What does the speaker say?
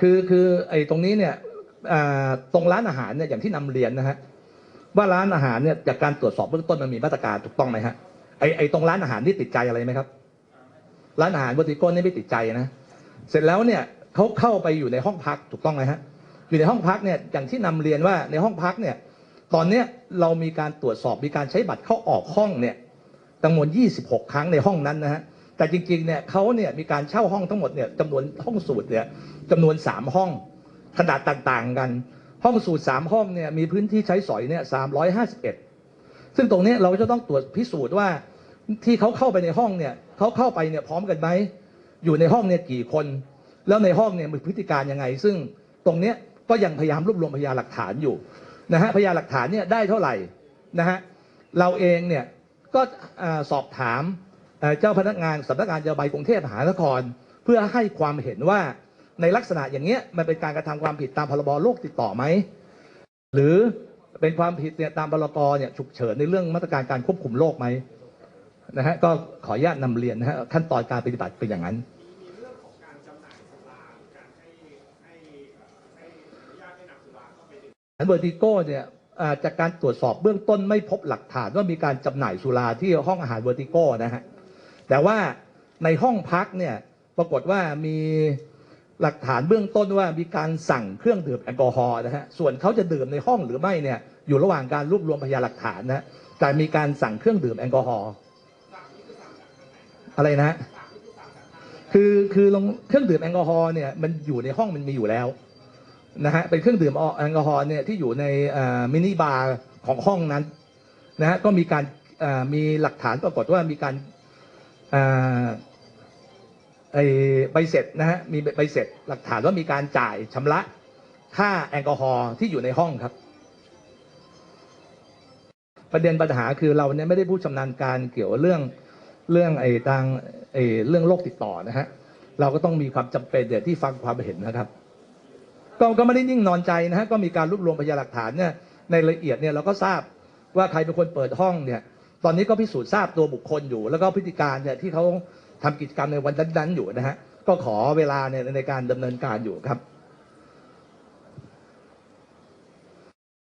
คือคือไอ้ตรงนี้เนี่ยตรงร้านอาหารเนี่ยอย่างที่นำเรียนนะฮะว่าร้านอาหารเนี่ยจากการตรวจสอบเบื้องต้นมันมีมาตรการถูกต้องไหมฮะไอ้ไอ้ตรงร้านอาหารที่ติดใจอะไรไหมครับ ร้านอาหารเวอร์ติโก้นี่ไม่ติดใจนะเสร็จแล้วเนี่ยเขาเข้าไปอยู่ในห้องพักถูกต้องไหมฮะอยู่ในห้องพักเนี่ยอย่างที่นำเรียนว่าในห้องพักเนี่ยตอนเนี้ยเรามีการตรวจสอบมีการใช้บัตรเข้าออกห้องเนี่ยจำนวน 26 ครั้งในห้องนั้นนะฮะ แต่จริงๆเนี่ยเขาเนี่ยมีการเช่าห้องทั้งหมดเนี่ยจำนวนห้องสูตรเนี่ยจำนวน 3 ห้องขนาดต่างๆกัน ห้องสูตร 3 ห้องเนี่ยมีพื้นที่ใช้สอยเนี่ย351 ซึ่งตรงนี้เราจะต้องตรวจพิสูจน์ว่าที่เขาเข้าไปในห้องเนี่ยเขาเข้าไปเนี่ยพร้อมกันไหมอยู่ในห้องเนี่ยกี่คน แล้วในห้องเนี่ยมีพฤติการยังไง ซึ่งตรงเนี้ยก็ยังพยายามรวบรวมพยานหลักฐานอยู่นะฮะพยานหลักฐานเนี่ยได้เท่าไหร่นะฮะเราเองเนี่ยก็สอบถาม เจ้าพนักงานสำนักงานยาใบกรุงเทพมหานคร เพื่อให้ความเห็นว่าในลักษณะอย่างเงี้ยมันเป็นการกระทำความผิดตามพรบโรคติดต่อไหมหรือเป็นความผิดเนี่ยตามพรกเนี่ยฉุกเฉินในเรื่องมาตรการการควบคุมโรคไหมนะฮะก็ขออนุญาตนำเรียนนะฮะขั้นตอนการปฏิบัติเป็นอย่างนั้นอันเวอร์ติโก้เนี่ยจากการตรวจสอบเบื้องต้นไม่พบหลักฐานว่ามีการจำหน่ายสุราที่ห้องอาหารเวอร์ติโก้นะฮะ แต่ว่าในห้องพักเนี่ยปรากฏว่ามีหลักฐานเบื้องต้นว่ามีการสั่งเครื่องดื่มแอลกอฮอล์นะฮะส่วนเขาจะดื่มในห้องหรือไม่เนี่ยอยู่ระหว่างการรวบรวมพยานหลักฐานนะฮะแต่มีการสั่งเครื่องดื่มแอลกอฮอล์อะไรนะ คือคือลงเครื่องดื่มแอลกอฮอล์เนี่ยมันอยู่ในห้องมันมีอยู่แล้วนะฮะเป็นเครื่องดื่มแอลกอฮอล์เนี่ยที่อยู่ในมินิบาร์ของห้องนั้นนะฮะก็มีการมีหลักฐานปรากฏว่ามีการ ไอใบเสร็จนะฮะมีใบเสร็จหลักฐานว่ามีการจ่ายชำระค่าแอลกอฮอล์ที่อยู่ในห้องครับ ประเด็นปัญหาคือเราเนี่ยไม่ได้ผู้ชำนาญการเกี่ยวเรื่องเรื่องไอ้ทางไอ้เรื่องโรคติดต่อนะฮะเราก็ต้องมีความจำเป็นเดี๋ยวที่ฟังความเห็นนะครับ ก็ก็ไม่ได้นิ่งนอนใจนะฮะก็มีการรวบรวมพยานหลักฐานเนี่ยในละเอียดเนี่ยเราก็ทราบว่าใครเป็นคนเปิดห้องเนี่ย ตอนนี้ก็พิสูจน์ทราบตัวบุคคลอยู่ แล้วก็พฤติการเนี่ยที่เขาทำกิจกรรมในวันนั้นๆอยู่นะฮะก็ขอเวลาเนี่ยในการดำเนินการอยู่ครับ